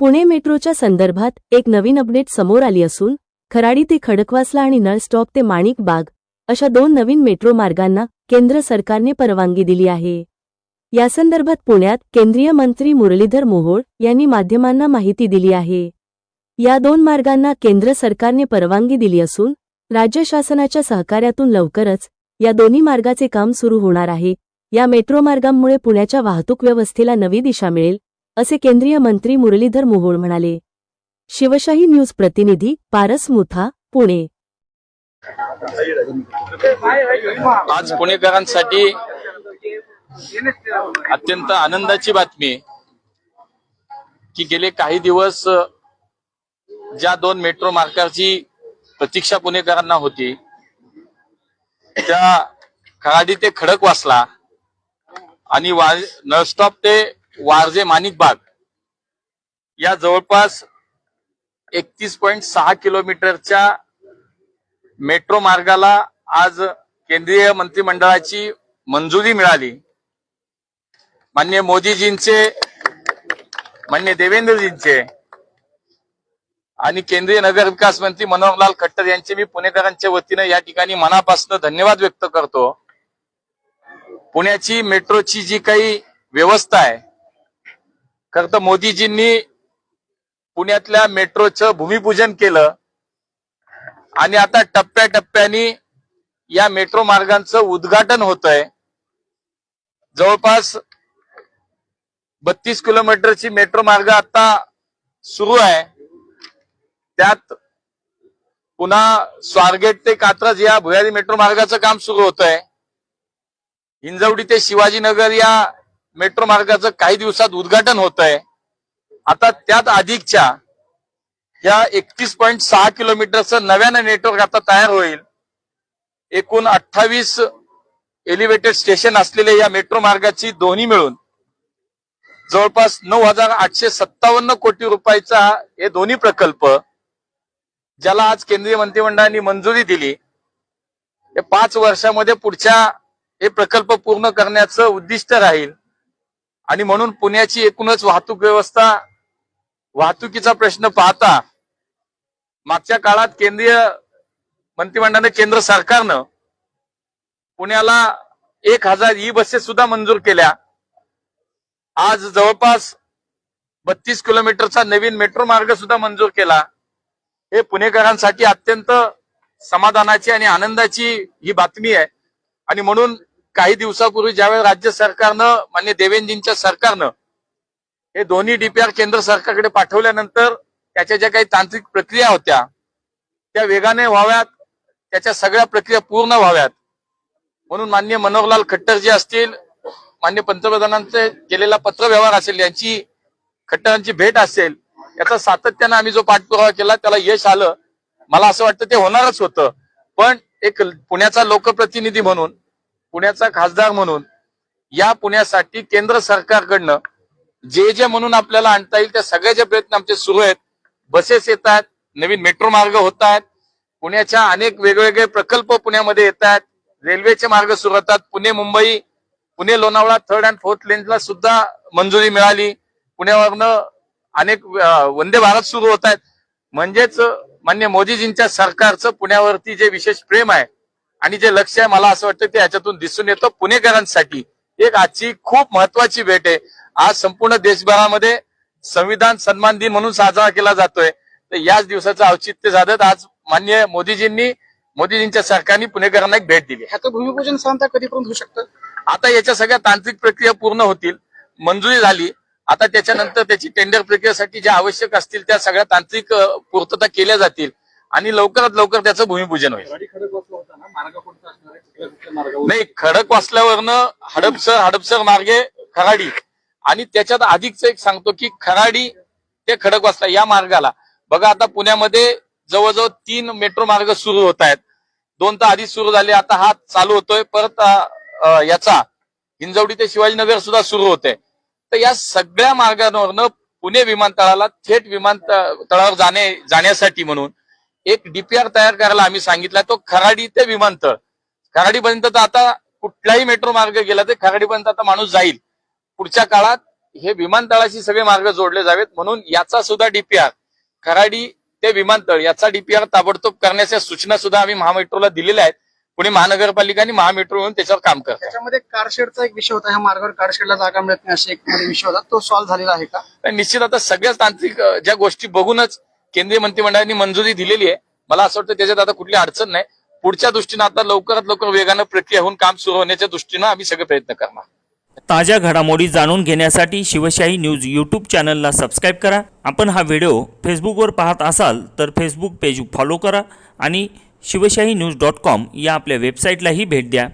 पुणे मेट्रोच्या संदर्भात एक नवीन अपडेट समोर आली असून खराडी ते खडकवासला आणि नळ स्टॉप ते माणिक बाग अशा दोन नवीन मेट्रो मार्गांना केंद्र सरकारने परवानगी दिली आहे. यासंदर्भात पुण्यात केंद्रीय मंत्री मुरलीधर मोहोळ यांनी माध्यमांना माहिती दिली आहे. या दोन मार्गांना केंद्र सरकारने परवानगी दिली असून राज्य शासनाच्या सहकार्यातून लवकरच या दोन्ही मार्गाचे काम सुरू होणार आहे. या मेट्रो मार्गांमुळे पुण्याच्या वाहतूक व्यवस्थेला नवी दिशा मिळेल असे केंद्रीय मंत्री मुरलीधर मोहोळ म्हणाले. शिवशाही न्यूज प्रतिनिधी पारस मुथा पुणे. आज पुणेकरांसाठी अत्यंत आनंदाची बातमी की गेले काही दिवस ज्या दोन मेट्रो मार्गाची प्रतीक्षा पुणेकरांना होती त्या खराडी ते खडक वाचला आणि नळस्टॉप ते वारजे माणिकबाग या जवळपास एकतीस पॉईंट सहा किलोमीटरच्या मेट्रो मार्गाला आज केंद्रीय मंत्रिमंडळाची मंजुरी मिळाली. मान्य मोदीजींचे मान्य देवेंद्रजींचे आणि केंद्रीय नगर विकास मंत्री मनोहरलाल खट्टर यांचे मी पुणेकरांच्या वतीनं या ठिकाणी मनापासून धन्यवाद व्यक्त करतो. पुण्याची मेट्रोची जी काही व्यवस्था आहे खर तर मोदीजींनी पुण्यातल्या मेट्रोचं भूमिपूजन केलं आणि आता टप्प्याटप्प्याने या मेट्रो मार्गांचं उद्घाटन होत आहे जवळपास बत्तीस किलोमीटरची मेट्रो मार्ग आता सुरू आहे. त्यात पुन्हा स्वारगेट ते कात्रज या भुयारी मेट्रो मार्गाचं काम सुरू होत आहे हिंजवडी ते शिवाजीनगर या मेट्रो मार्गाचं काही दिवसात उद्घाटन होत आहे आता त्यात अधिकच्या या एकतीस पॉईंट सहा किलोमीटरचं नव्यानं नेटवर्क आता तयार होईल. एकूण अठ्ठावीस एलिव्हेटेड स्टेशन असलेल्या या मेट्रो मार्गाची दोन्ही मिळून जवळपास नऊ हजार आठशे सत्तावन्न कोटी रुपयाचा हे दोन्ही प्रकल्प ज्याला आज केंद्रीय मंत्रिमंडळाने मंजुरी दिली हे पाच वर्षामध्ये पुढच्या हे प्रकल्प पूर्ण करण्याचं उद्दिष्ट राहील. आणि म्हणून पुण्याची एकूणच वाहतूक व्यवस्था वाहतुकीचा प्रश्न पाहता मागच्या काळात केंद्रीय मंत्रिमंडळाने केंद्र सरकारनं पुण्याला एक हजार ई बसेस सुद्धा मंजूर केल्या. आज जवळपास बत्तीस किलोमीटरचा नवीन मेट्रो मार्ग सुद्धा मंजूर केला. हे पुणेकरांसाठी अत्यंत समाधानाची आणि आनंदाची ही बातमी आहे. आणि म्हणून काही दिवसापूर्वी ज्यावेळेस राज्य सरकारनं मान्य देवेंद्रजींच्या सरकारनं हे दोन्ही डीपीआर केंद्र सरकारकडे पाठवल्यानंतर त्याच्या ज्या काही तांत्रिक प्रक्रिया होत्या त्या वेगाने व्हाव्यात त्याच्या सगळ्या प्रक्रिया पूर्ण व्हाव्यात. म्हणून मान्य मनोहरलाल खट्टर जे असतील मान्य पंतप्रधानांचे केलेला पत्रव्यवहार असेल यांची खट्टरांची भेट असेल याचा सातत्यानं आम्ही जो पाठपुरावा केला त्याला यश आलं. मला असं वाटतं ते होणारच होतं. पण एक पुण्याचा लोकप्रतिनिधी म्हणून पुण्याचा खासदार म्हणून या पुण्यासाठी केंद्र सरकारकडनं जे जे म्हणून आपल्याला आणता येईल त्या सगळ्याचे प्रयत्न आमचे सुरू आहेत बसेस येत आहेत नवीन मेट्रो मार्ग होत आहेत पुण्याच्या अनेक वेगवेगळे प्रकल्प पुण्यामध्ये येत आहेत रेल्वेचे मार्ग सुरू होतात Pune Mumbai Pune Lonavala third and fourth लेनला सुद्धा मंजुरी मिळाली पुण्यावरनं अनेक वंदे भारत सुरू होत आहेत. म्हणजेच मान्य मोदीजींच्या सरकारचं पुण्यावरती जे विशेष प्रेम आहे आणि जे लक्ष आहे मला असं वाटतं ते याच्यातून दिसून येतं. पुणेकरांसाठी एक आजची खूप महत्वाची भेट आहे. आज संपूर्ण देशभरामध्ये संविधान सन्मान दिन म्हणून साजरा केला जातोय. तर याच दिवसाचं औचित्य साधत आज मान्य मोदीजींनी मोदीजींच्या सरकारने पुणेकरांना एक भेट दिली. ह्याचं भूमिपूजन साधारणतः कधीपर्यंत होऊ शकतं? आता याच्या सगळ्या तांत्रिक प्रक्रिया पूर्ण होतील. मंजुरी झाली. आता त्याच्यानंतर त्याची टेंडर प्रक्रियेसाठी ज्या आवश्यक असतील त्या सगळ्या तांत्रिक पूर्तता केल्या जातील. आणि लवकरात लवकर त्याचं भूमिपूजन होईल. नाही खडक वाचल्यावरनं हडपसर हडपसर मार्गे खराडी. आणि त्याच्यात अधिकच एक सांगतो की खराडी ते खडक वाचला या मार्गाला. बघा आता पुण्यामध्ये जवळजवळ तीन मेट्रो मार्ग सुरू होत आहेत. दोन तर आधीच सुरू झाले आता हा चालू होतोय. परत याचा हिंजवडी ते शिवाजीनगर सुद्धा सुरू होते. तर या सगळ्या मार्गांवरनं पुणे विमानतळाला थेट विमानतळावर जाणे जाण्यासाठी म्हणून एक डीपीआर तयार करायला आम्ही सांगितला तो खराडी ते विमानतळ. खराडीपर्यंत तर आता कुठलाही मेट्रो मार्ग गेला तर खराडीपर्यंत आता माणूस जाईल. पुढच्या काळात हे विमानतळाशी सगळे मार्ग जोडले जावेत म्हणून याचा सुद्धा डीपीआर खराडी ते विमानतळ याचा डीपीआर ताबडतोब करण्याच्या सूचना सुद्धा आम्ही महामेट्रोला दिलेल्या आहेत. पुणे महानगरपालिका आणि महामेट्रो म्हणून त्याच्यावर काम करतात. त्याच्यामध्ये कारशेडचा एक विषय होता ह्या मार्गावर कारशेडला जागा मिळत नाही असे एक विषय होता. तो सॉल्व्ह झालेला आहे का? निश्चित आता सगळ्याच तांत्रिक ज्या गोष्टी बघूनच केंद्रीय मंत्रिमंडळाने मंजुरी दिलेली आहे. मला असं वाटतं त्याच्यात आता कुठली अडचण नाही. पुढच्या दृष्टीनं आता लवकरात लवकर वेगानं प्रक्रिया होऊन काम सुरू होण्याच्या दृष्टीनं आम्ही सगळे प्रयत्न करणार. ताज्या घडामोडी जाणून घेण्यासाठी शिवशाही न्यूज यूट्यूब चॅनलला सबस्क्राईब करा. आपण हा व्हिडिओ फेसबुकवर पाहत असाल तर फेसबुक पेज फॉलो करा आणि शिवशाही न्यूज डॉट कॉम या आपल्या वेबसाईटलाही भेट द्या.